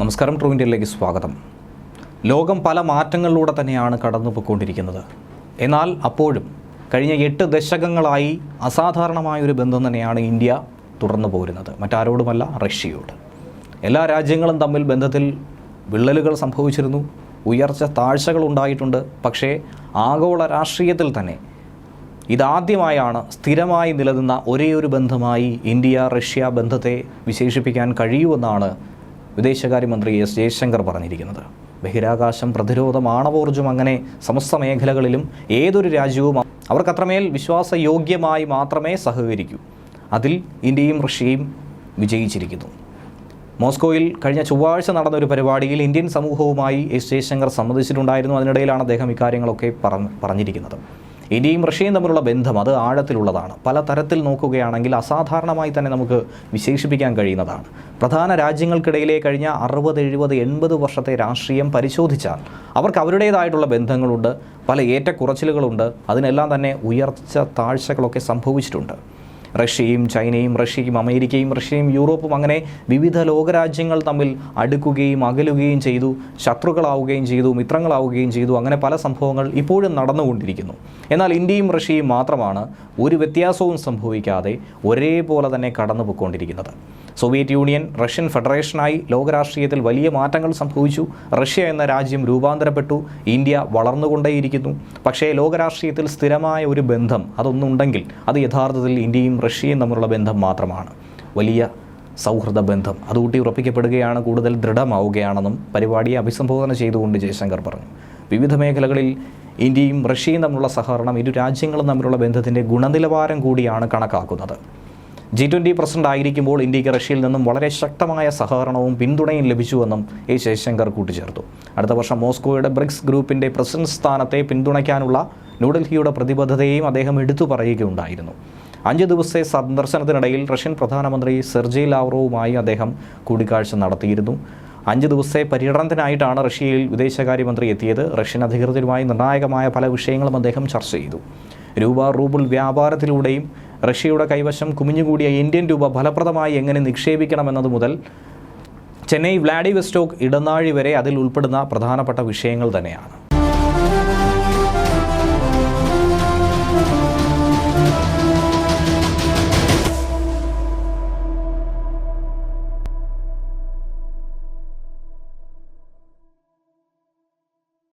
നമസ്കാരം ട്രൂ ഇന്ത്യയിലേക്ക് സ്വാഗതം. ലോകം പല മാറ്റങ്ങളിലൂടെ തന്നെയാണ് കടന്നു പോയിക്കൊണ്ടിരിക്കുന്നത് എന്നാൽ അപ്പോഴും കഴിഞ്ഞ എട്ട് ദശകങ്ങളായി അസാധാരണമായൊരു ബന്ധം തന്നെയാണ് ഇന്ത്യ തുടർന്നു പോരുന്നത്. മറ്റാരോടുമല്ല റഷ്യയോട്. എല്ലാ രാജ്യങ്ങളും തമ്മിൽ ബന്ധത്തിൽ വിള്ളലുകൾ സംഭവിച്ചിരുന്നു. ഉയർച്ച താഴ്ചകൾ ഉണ്ടായിട്ടുണ്ട്. പക്ഷേ ആഗോള രാഷ്ട്രീയത്തിൽ തന്നെ ഇതാദ്യമായാണ് സ്ഥിരമായി നിലനിന്ന ഒരേ ഒരു ബന്ധമായി ഇന്ത്യ റഷ്യ ബന്ധത്തെ വിശേഷിപ്പിക്കാൻ കഴിയുമെന്നാണ് വിദേശകാര്യമന്ത്രി എസ് ജയശങ്കർ പറഞ്ഞിരിക്കുന്നത്. ബഹിരാകാശം പ്രതിരോധം ആണവോർജം അങ്ങനെ സമസ്ത മേഖലകളിലും ഏതൊരു രാജ്യവും അവർക്കത്രമേൽ വിശ്വാസയോഗ്യമായി മാത്രമേ സഹകരിക്കൂ. അതിൽ ഇന്ത്യയും റഷ്യയും വിജയിച്ചിരിക്കുന്നു. മോസ്കോയിൽ കഴിഞ്ഞ ചൊവ്വാഴ്ച നടന്ന ഒരു പരിപാടിയിൽ ഇന്ത്യൻ സമൂഹവുമായി എസ് ജയശങ്കർ സംബന്ധിച്ചിട്ടുണ്ടായിരുന്നു അതിനിടയിലാണ് അദ്ദേഹം ഇക്കാര്യങ്ങളൊക്കെ പറഞ്ഞ് പറഞ്ഞിരിക്കുന്നത്. ഇന്ത്യയും റഷ്യയും തമ്മിലുള്ള ബന്ധം അത് ആഴത്തിലുള്ളതാണ്. പല തരത്തിൽ നോക്കുകയാണെങ്കിൽ അസാധാരണമായി തന്നെ നമുക്ക് വിശേഷിപ്പിക്കാൻ കഴിയുന്നതാണ്. പ്രധാന രാജ്യങ്ങൾക്കിടയിലെ കഴിഞ്ഞ അറുപത് എഴുപത് എൺപത് വർഷത്തെ രാഷ്ട്രീയം പരിശോധിച്ചാൽ അവർക്ക് അവരുടേതായിട്ടുള്ള ബന്ധങ്ങളുണ്ട് പല ഏറ്റക്കുറച്ചിലുകളുണ്ട് അതിനെല്ലാം തന്നെ ഉയർച്ച താഴ്ചകളൊക്കെ സംഭവിച്ചിട്ടുണ്ട്. റഷ്യയും ചൈനയും റഷ്യയും അമേരിക്കയും റഷ്യയും യൂറോപ്പും അങ്ങനെ വിവിധ ലോകരാജ്യങ്ങൾ തമ്മിൽ അടുക്കുകയും അകലുകയും ചെയ്തു ശത്രുക്കളാവുകയും ചെയ്തു മിത്രങ്ങളാവുകയും ചെയ്തു. അങ്ങനെ പല സംഭവങ്ങൾ ഇപ്പോഴും നടന്നുകൊണ്ടിരിക്കുന്നു. എന്നാൽ ഇന്ത്യയും റഷ്യയും മാത്രമാണ് ഒരു വ്യത്യാസവും സംഭവിക്കാതെ ഒരേപോലെ തന്നെ കടന്നു പോയിക്കൊണ്ടിരിക്കുന്നത് സോവിയറ്റ് യൂണിയൻ റഷ്യൻ ഫെഡറേഷനായി ലോകരാഷ്ട്രീയത്തിൽ വലിയ മാറ്റങ്ങൾ സംഭവിച്ചു. റഷ്യ എന്ന രാജ്യം രൂപാന്തരപ്പെട്ടു. ഇന്ത്യ വളർന്നുകൊണ്ടേയിരിക്കുന്നു. പക്ഷേ ലോകരാഷ്ട്രീയത്തിൽ സ്ഥിരമായ ഒരു ബന്ധം അതൊന്നുണ്ടെങ്കിൽ അത് യഥാർത്ഥത്തിൽ ഇന്ത്യയും റഷ്യയും തമ്മിലുള്ള ബന്ധം മാത്രമാണ്. വലിയ സൗഹൃദ ബന്ധം. അതുകൂട്ടി ഉറപ്പിക്കപ്പെടുകയാണ് കൂടുതൽ ദൃഢമാവുകയാണെന്നും പരിപാടിയെ അഭിസംബോധന ചെയ്തുകൊണ്ട് ജയശങ്കർ പറഞ്ഞു. വിവിധ മേഖലകളിൽ ഇന്ത്യയും റഷ്യയും തമ്മിലുള്ള സഹകരണം ഇരു രാജ്യങ്ങളും തമ്മിലുള്ള ബന്ധത്തിന്റെ ഗുണനിലവാരം കൂടിയാണ് കണക്കാക്കുന്നത്. ജി ട്വന്റി പ്രസിഡന്റ് ആയിരിക്കുമ്പോൾ ഇന്ത്യയ്ക്ക് റഷ്യയിൽ നിന്നും വളരെ ശക്തമായ സഹകരണവും പിന്തുണയും ലഭിച്ചുവെന്നും എ ജയശങ്കർ കൂട്ടിച്ചേർത്തു. അടുത്ത വർഷം മോസ്കോയുടെ ബ്രിക്സ് ഗ്രൂപ്പിന്റെ പ്രസിഡന്റ് സ്ഥാനത്തെ പിന്തുണയ്ക്കാനുള്ള ന്യൂഡൽഹിയുടെ പ്രതിബദ്ധതയെയും അദ്ദേഹം എടുത്തു പറയുകയുണ്ടായിരുന്നു. അഞ്ച് ദിവസത്തെ സന്ദർശനത്തിനിടയിൽ റഷ്യൻ പ്രധാനമന്ത്രി സെർജി ലാവ്റോവുമായി അദ്ദേഹം കൂടിക്കാഴ്ച നടത്തിയിരുന്നു. അഞ്ച് ദിവസത്തെ പര്യടനത്തിനായിട്ടാണ് റഷ്യയിൽ വിദേശകാര്യമന്ത്രി എത്തിയത്. റഷ്യൻ അധികൃതരുമായി നിർണായകമായ പല വിഷയങ്ങളും അദ്ദേഹം ചർച്ച ചെയ്തു. രൂപ റൂബിൾ വ്യാപാരത്തിലൂടെയും റഷ്യയുടെ കൈവശം കുമിഞ്ഞുകൂടിയ ഇന്ത്യൻ രൂപ ഫലപ്രദമായി എങ്ങനെ നിക്ഷേപിക്കണമെന്നത് മുതൽ ചെന്നൈ വ്ലാഡിവസ്റ്റോക്ക് ഇടനാഴി വരെ അതിൽ ഉൾപ്പെടുന്ന പ്രധാനപ്പെട്ട വിഷയങ്ങൾ തന്നെയാണ്.